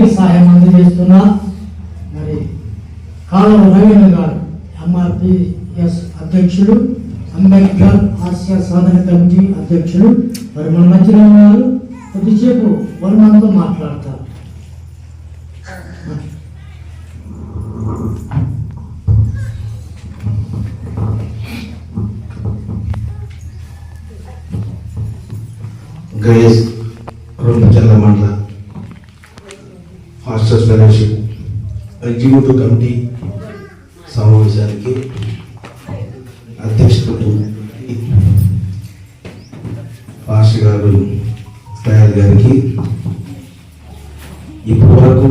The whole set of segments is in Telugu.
వారికి సహాయం అందజేస్తున్నా. మరి కాలం రవీంద్ర గారు ఎంఆర్పిఎస్ అధ్యక్షుడు అంబేద్కర్ ఆసియా సాధన కమిటీ అధ్యక్షుడు మరి మన మధ్యలో ఉన్నారు. కొద్దిసేపు వారు మాట్లాడతారు. గణేష్ రుణచంద్ర మండల హాస్టల్స్ ఫెలోషిప్ ఎగ్జిక్యూటివ్ కమిటీ సమావేశానికి అధ్యక్షుడు పాస్టర్ గారు తయారు గారికి. ఇప్పటి వరకు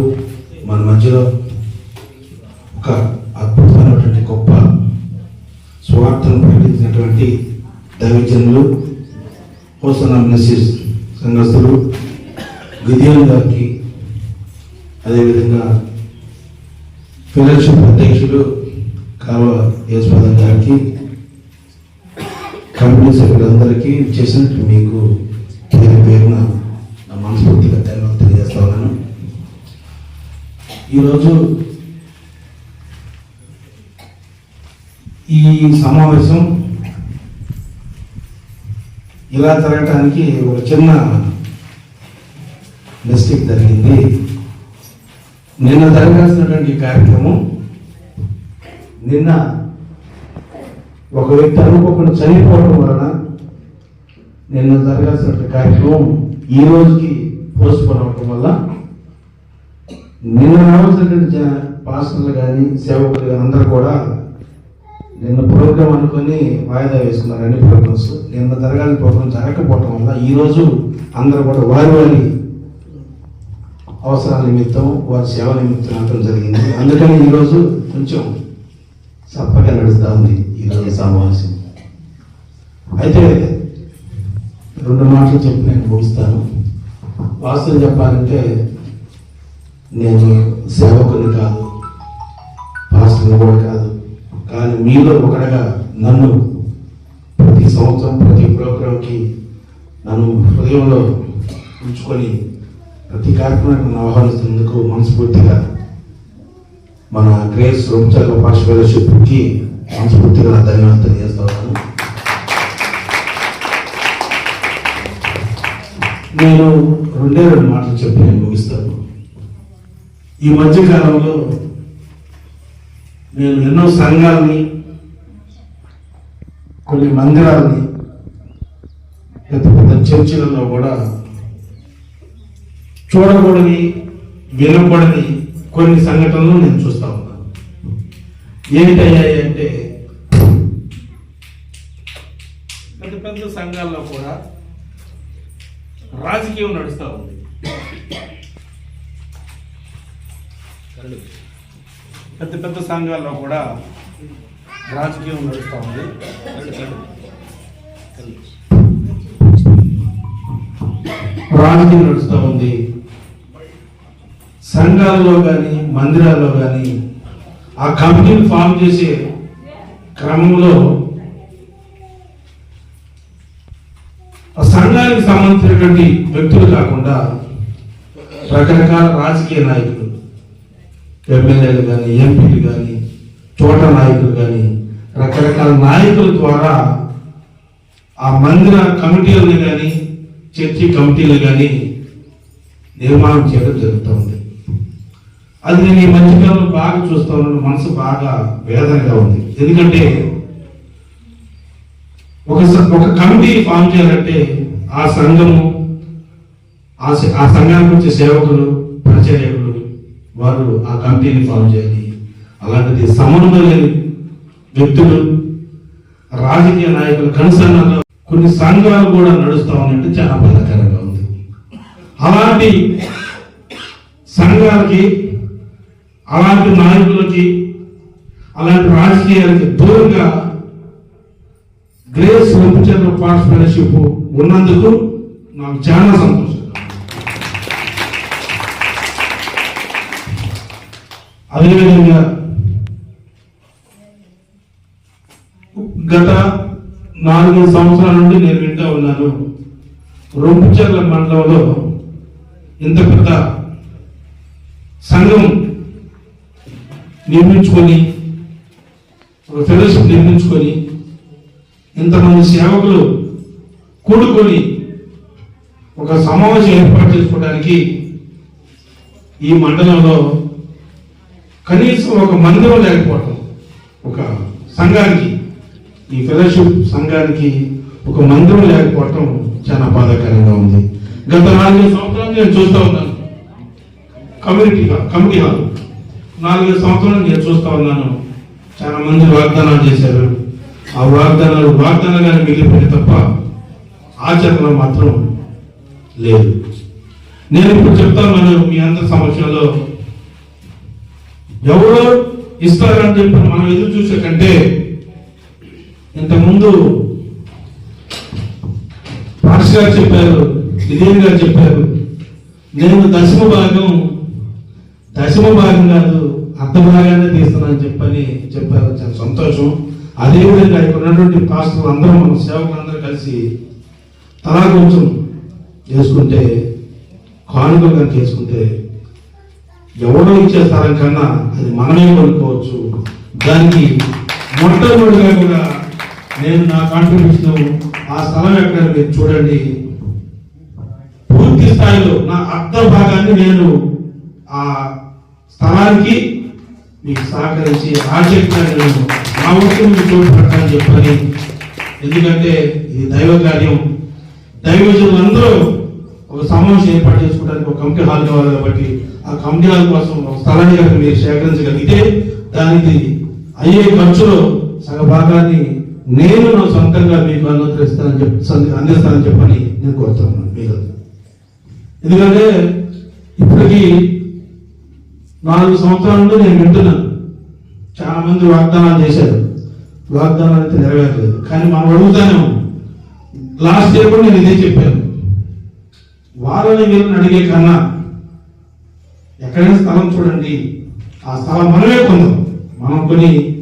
మన మధ్యలో ఒక అద్భుతమైనటువంటి గొప్ప స్వార్థను ప్రకటించినటువంటి దైవజనులు హోసన మెసేజ్ సంఘస్థులు గిదియోన్ గారికి అదేవిధంగా ఫెలోషిప్ అధ్యక్షుడు కావ యశ్వదన్ గారికి కమిటీ సభ్యులందరికీ చేసినట్టు మీకు పేరు పేరున నా మనస్ఫూర్తిగా ధన్యవాదాలు తెలియజేస్తా ఉన్నాను. ఈరోజు ఈ సమావేశం ఇలా జరగటానికి ఒక చిన్న మిస్టేక్ జరిగింది. నిన్న జరగాల్సినటువంటి కార్యక్రమం నిన్న ఒక వ్యక్తి అనుకోకుండా చనిపోవడం వలన నిన్న జరగాల్సినటువంటి కార్యక్రమం ఈ రోజుకి పోస్ట్ పోన్ అవ్వడం వల్ల నిన్న రావాల్సినటువంటి పాస్టర్లు కానీ సేవకులు కానీ అందరూ కూడా నిన్న ప్రోగ్రాం అనుకొని వాయిదా వేసుకున్నారు అన్ని ప్రోగ్రామ్స్. నిన్న జరగాలని ప్రోగ్రామ్ జరగకపోవటం వల్ల ఈరోజు అందరూ కూడా వారి వారి అవసరాల నిమిత్తం వారి సేవ నిమిత్తం రావడం జరిగింది. అందుకని ఈరోజు కొంచెం చప్పగా నడుస్తూ ఉంది ఈరోజు సమావేశం. అయితే రెండు మాటలు చెప్పి నేను ముగిస్తాను. వాస్తవం చెప్పాలంటే నేను సేవకుని కాదు పాస్టర్ని కూడా కాదు. కానీ మీలో ఒకడగా నన్ను ప్రతి సంవత్సరం ప్రతి ప్రోగ్రాంకి నన్ను హృదయంలో ఉంచుకొని ప్రతి కార్యక్రమాన్ని ఆహ్వానిస్తున్నందుకు మనస్ఫూర్తిగా మన గ్రేస్ రూపచర్ల పార్ష ఫెలోషిప్కి మనస్ఫూర్తిగా ధన్యవాదాలు తెలియజేస్తా ఉన్నాను. నేను రెండే రెండు మాటలు చెప్పి నేను ముగిస్తాను. ఈ మధ్యకాలంలో నేను ఎన్నో సంఘాలని కొన్ని మందిరాలని పెద్ద పెద్ద చర్చిలలో కూడా చూడకూడని వినకూడని కొన్ని సంఘటనలు నేను చూస్తా ఉన్నాను. ఏమిటయ్యాయి అంటే పెద్ద పెద్ద సంఘాల్లో కూడా రాజకీయం నడుస్తూ ఉంది. పెద్ద పెద్ద సంఘాల్లో కూడా రాజకీయం నడుస్తూ ఉంది. రాజకీయం నడుస్తూ ఉంది. సంఘాల్లో కానీ మందిరాల్లో కానీ ఆ కమిటీని ఫామ్ చేసే క్రమంలో ఆ సంఘానికి సంబంధించినటువంటి వ్యక్తులు కాకుండా రకరకాల రాజకీయ నాయకులు ఎమ్మెల్యేలు కానీ ఎంపీలు కానీ చోట నాయకులు కానీ రకరకాల నాయకుల ద్వారా ఆ మందిర కమిటీలని కానీ చర్చి కమిటీలు కానీ నిర్మాణం చేయడం జరుగుతుంది. అది నేను ఈ మధ్యకాలంలో బాగా చూస్తా ఉన్నాను. మనసు బాగా వేదనగా ఉంది. ఎందుకంటే ఒక ఒక కమిటీ ఫామ్ చేయాలంటే ఆ సంఘము ఆ ఆ సంఘానికి వచ్చే సేవకులు ప్రచారకులు వారు ఆ కమిటీని ఫామ్ చేయాలి. అలాంటిది సమన్వయ లేని వ్యక్తులు రాజకీయ నాయకులు కనుసన్నలో కొన్ని సంఘాలు కూడా నడుస్తూ ఉన్నట్టు చాలా బాధాకరంగా ఉంది. అలాంటి సంఘాలకి అలాంటి నాయకులకి అలాంటి రాజకీయాలకి దూరంగా గ్రేస్ వెంపచంద్ర పార్ట్నర్షిప్ ఉన్నందుకు నాకు చాలా సంతోషం. అదేవిధంగా గత నాలుగు సంవత్సరాల నుండి నేను వింటూ ఉన్నాను. రొంపుచర్ల మండలంలో ఇంత పెద్ద సంఘం నిర్మించుకొని ఒక ఫెలోషిప్ నిర్మించుకొని ఇంతమంది సేవకులు కూడుకొని ఒక సమావేశం ఏర్పాటు చేసుకోవడానికి ఈ మండలంలో కనీసం ఒక మందిరం లేకపోవటం ఒక సంఘానికి ఈ ఫెలోషిప్ సంఘానికి ఒక మందిరం లేకపోవటం చాలా బాధాకరంగా ఉంది. గత నాలుగైదు సంవత్సరాలు నేను చూస్తూ ఉన్నాను. Community committee hall. నాలుగైదు సంవత్సరాలు నేను చూస్తూ ఉన్నాను. చాలా మంది వాగ్దానాలు చేశారు. ఆ వాగ్దానాలు వాగ్దానాలు మిగిలిపోయి తప్ప ఆచరణ మాత్రం లేదు. నేను ఇప్పుడు చెప్తాను ఉన్నాను మీ అందరి సమక్షంలో. ఎవరో ఇస్తారని చెప్పి మనం ఎదురు చూసే కంటే ఇంతకుముందు పాస్ గారు చెప్పారు విజయన్ గారు చెప్పారు నేను దశమ భాగం దశమ భాగం కాదు అర్ధ భాగాన్ని తీస్తానని చెప్పని చెప్పారు. చాలా సంతోషం. అదేవిధంగా ఇక్కడ ఉన్నటువంటి పాస్టర్లు అందరూ మన సేవకులందరూ కలిసి తలా కొంచెం చేసుకుంటే కానుకగా చేసుకుంటే ఎవరో ఇచ్చే స్థలం కన్నా అది మనమే కొనుక్కోవచ్చు. దానికి మొట్టమొదటిగా కూడా నేను నా కాంట్రిబ్యూషన్ ఆ స్థలం ఎక్కడ మీరు చూడండి. పూర్తి స్థాయిలో నా అర్థ భాగాన్ని నేను ఆ స్థలానికి మీకు సహకరించి ఆసక్తిగా నేను నా వంతు మీకు తోడ్పడతానని చెప్పని. ఎందుకంటే ఇది దైవ కార్యం. దైవజనులు అందరూ ఒక సమావేశం ఏర్పాటు చేసుకోవడానికి ఒక కమిటీ హాల్ కావాలి కాబట్టి ఆ కమిటీ హాల్ కోసం ఒక స్థలాన్ని మీరు సేకరించగలిగితే దానికి అయ్యే ఖర్చులో సగ భాగాన్ని నేను నా సొంతంగా మీకు అనుగ్రహిస్తానని చెప్పి అందిస్తానని చెప్పని నేను కోరుతున్నాను మీకు. ఎందుకంటే ఇప్పటికీ నాలుగు సంవత్సరాల నుండి నేను వింటున్నాను చాలా మంది వాగ్దానాలు చేశారు. వాగ్దానాలు అయితే నెరవేరలేదు. కానీ మనం అడుగుతానే లాస్ట్ ఇయర్ కూడా నేను ఇదే చెప్పాను. వాళ్ళని వీళ్ళని అడిగే కన్నా ఎక్కడైనా స్థలం చూడండి. ఆ స్థలం మనమే కొందాం. మనం కొని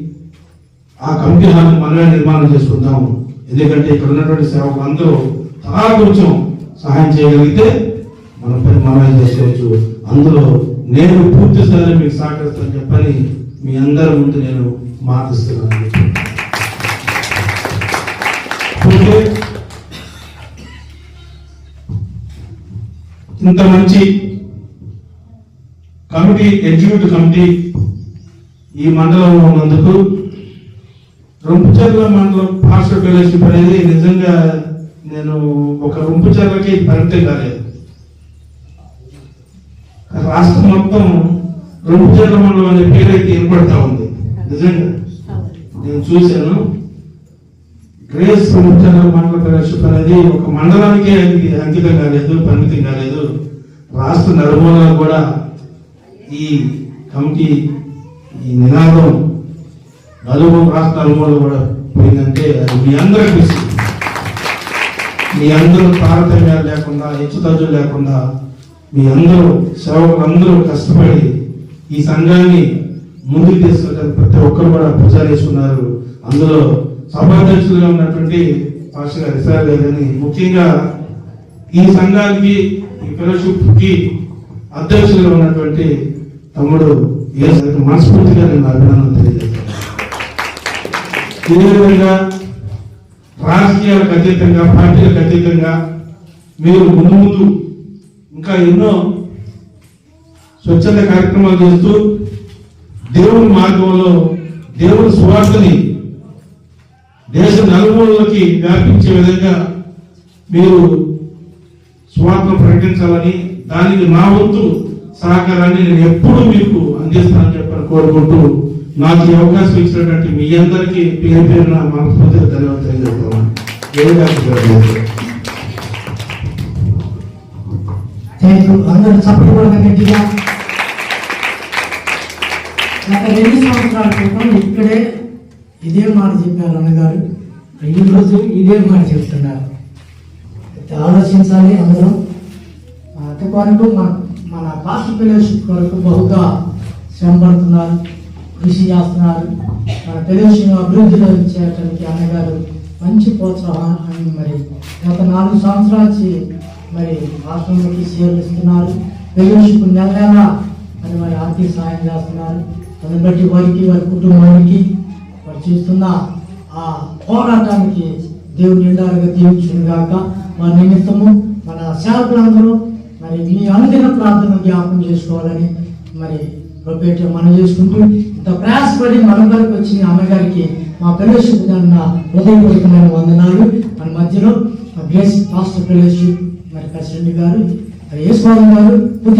ఆ కమిటీ హాల్ మనమే నిర్మాణం చేసుకుందాము. ఎందుకంటే ఇక్కడ ఉన్నటువంటి సేవకులు అందరూ చాలా కొంచెం సహాయం చేయగలిగితే మన పని మనమే చేసుకోవచ్చు. అందులో నేను పూర్తి స్థాయిలో మీకు సహకరిస్తాను చెప్పని మీ అందరి ముందు నేను మాటిస్తున్నాను. ఇంత మంచి కమిటీ ఎగ్జిక్యూటివ్ కమిటీ ఈ మండలంలో ఉన్నందుకు రొంపుచర్ల మండలం పాస్టర్ ఫెలోషిప్ అనేది నిజంగా నేను ఒక రొంపుచర్లకి పరిమితం కాలేదు. రాష్ట్రం మొత్తం రొంపుచర్ల మండలం అనే పేరైతే ఏర్పడతా ఉంది. నిజంగా. నేను చూశాను. గ్రేస్ రొంపుచర్ల మండల ఫెలోషిప్ అనేది ఒక మండలానికే అంకితం కాలేదు పరిమితం కాలేదు. రాష్ట్ర నలుమూలలో కూడా ఈ కమిటీ ఈ నినాదం నలుగురు రాష్ట్ర కూడా పోయిందంటే అది మీ అందరి మీ అందరూ తారతమ్యాలు లేకుండా హెచ్చుతగ్గులు లేకుండా మీ అందరూ సేవకులు అందరూ కష్టపడి ఈ సంఘాన్ని ముందుకు తీసుకెళ్ళడానికి ప్రతి ఒక్కరు కూడా ప్రచారం చేసుకున్నారు అందులో సభాధ్యక్షులుగా ఉన్నటువంటి పాస్టర్ గారు ఇసార్ గారిని ముఖ్యంగా ఈ సంఘానికి ఈ ఫెలోషిప్కి అధ్యక్షులుగా ఉన్నటువంటి తమ్ముడు ఏ మనస్ఫూర్తిగా నేను అభినందన విధంగా రాజకీయాలకు అతీతంగా పార్టీలకు అతీతంగా మీరు ముందు ముందు ఇంకా ఎన్నో స్వచ్ఛంద కార్యక్రమాలు చేస్తూ దేవుని మార్గంలో దేవుని సువార్తని దేశ నలుమూలలోకి వ్యాపించే విధంగా మీరు సువార్తను ప్రకటించాలని దానికి నా వంతు సహకారాన్ని నేను ఎప్పుడూ మీకు అందిస్తానని చెప్పని కోరుకుంటూ నాకు ఈ అవకాశం ఇచ్చినటువంటి మీ అందరికీ పేరు పేరు నా మనస్ఫూర్తిగా ధన్యవాదాలు తెలియజేస్తున్నాను. అందరూ చప్పట్లు కూడా గట్టిగా గత రెండు సంవత్సరాల క్రితం ఇక్కడే ఇదే మాట చెప్పారు అన్నగారు. ఈ రోజు ఇదే మాట చెప్తున్నారు. అయితే ఆలోచించాలి అందరం. అటు కొరకు మన మన పాస్ట్ ఫెలోషిప్ కొరకు బహుగా శ్రమపడుతున్నారు. కృషి చేస్తున్నారు. మన ప్రదేశంలో అభివృద్ధిలో చేయడానికి అన్నగారు మంచి ప్రోత్సాహాన్ని మరి గత నాలుగు సంవత్సరాల నుంచి మరి రాష్ట్రంలోకి సేవలు ఇస్తున్నారు. ఫెలోషిప్ నెల నెల మరి మరి ఆర్థిక సహాయం చేస్తున్నారు. దాన్ని బట్టి వారికి వారి కుటుంబానికి వారు చేస్తున్న ఆ పోరాటానికి దేవుని నిండాలుగా దీవించును గాక మా నిమిత్తము మన సేవకులందరూ మరి మీ అనుదిన ప్రార్థన జ్ఞాపకం చేసుకోవాలని మరి ప్రొపేట మనం చేసుకుంటూ ఇంత ప్రయాసపడి మన వరకు వచ్చిన అమ్మగారికి మా ప్రవేశ నా హృదయపూర్వకమైన వందనాలు. మన మధ్యలో గ్రేస్ పాస్టర్ ఫెలోషిప్ మరి ప్రెసిడెంట్ గారు మరి యేసుబాబు గారు